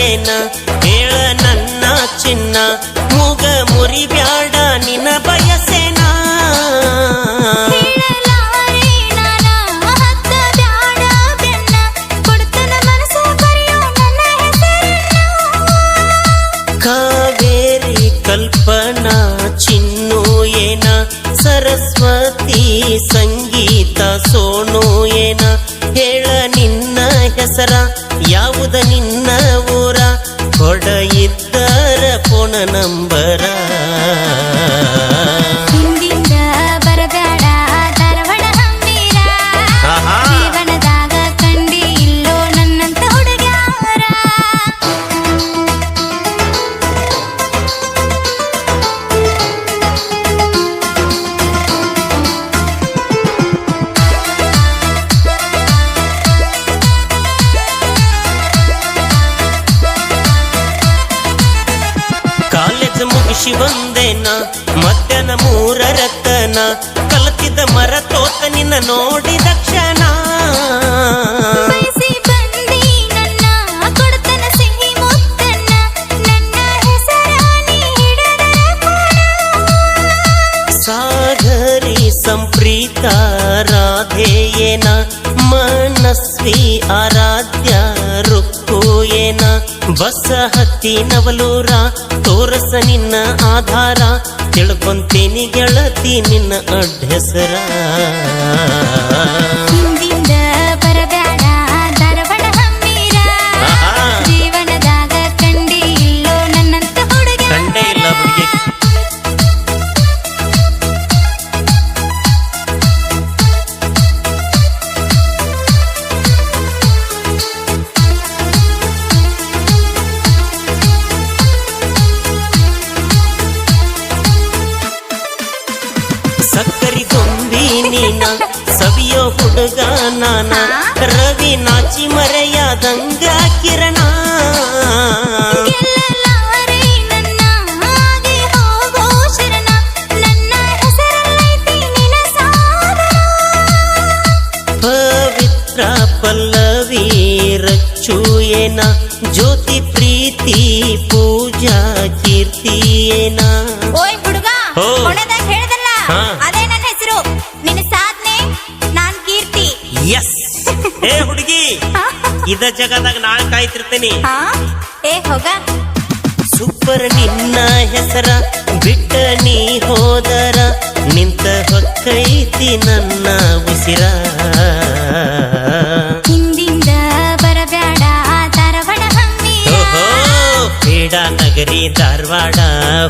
ಏನ? ಹೇಳ ನನ್ನ ಚಿನ್ನ. ಮೂಗ ಮುರಿಬ್ಯಾಡ ನಿನ್ನ ಬಯಸೇನ? ನನ್ನ ಕಾವೇರಿ ಕಲ್ಪನಾ ಚಿನ್ನು ಏನ? ಸರಸ್ವತಿ ಸಂಗೀತ ಸೋನು ಏನ? ಹೇಳ ನಿನ್ನ ಹೆಸರ ಯಾವುದ ನಿನ್ನ ಊರ? ಕೊಡ ಇದ್ದರ ಪೋಣ ನಂಬರ. ಕಾಲೇಜ್ ಮುಗಿಸಿ ಮೂರ ರತ್ತನ ಕಲಕಿದ ಮರ ತೋತ ನಿನ್ನ ನೋಡಿದ ಕ್ಷಣ ಸಾಧರಿ ಸಾಗರಿ ಸಂಪ್ರೀತ ರಾಧೇಯೇನ ಮನಸ್ವಿ ಆರಾಧ್ಯ ಬಸ ಹತ್ತಿ ನವಲೂರ ತೋರಸ ನಿನ್ನ ಆಧಾರ. ತಿಳ್ಕೊಂತೀನಿ ಗೆಳತಿ ನಿನ್ನ ಅಡ್ಡೆಸರ ನೀನ ಸವಿಯೋ ಹುಡುಗ ನಾನ ರವಿ ನಾಚಿ ಮರೆಯಾದಂಗ ಕಿರಣ. ನನ್ನ ನನ್ನ ಪವಿತ್ರ ಪಲ್ಲವಿ ರಚ್ಚು ಏನ ಜ್ಯೋತಿ ಪ್ರೀತಿ ಪೂಜಾ ಕೀರ್ತಿ ಏನ ಓಯ್ ಹುಡುಗ ಹುಡುಗಿ. ಇದ ಜಗದಾಗ ನಾಳೆ ಕಾಯ್ತಿರ್ತೇನೆ. ಏ ಹೋಗ. ಸೂಪರ್ ನಿನ್ನ ಹೆಸರ ಬಿಟ್ಟ ನೀ ಹೋದರ. ನಿಂತ ಹೊಕ್ಕೈತಿ ನನ್ನ ಉಸಿರ. ಹಿಂದಿಂದ ಬರಬೇಡ ಧಾರವಾಡ ಓಹೋ ನಗರಿ ಧಾರವಾಡ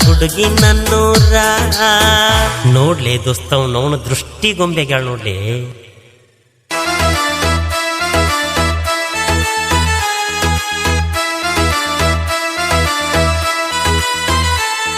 ಹುಡುಗಿ ನನ್ನೂರ. ನೋಡ್ಲೆ ದೋಸ್ತವ್ ನೋಣ ದೃಷ್ಟಿ ಗೊಂಬೆಗಳು ನೋಡ್ಲಿ.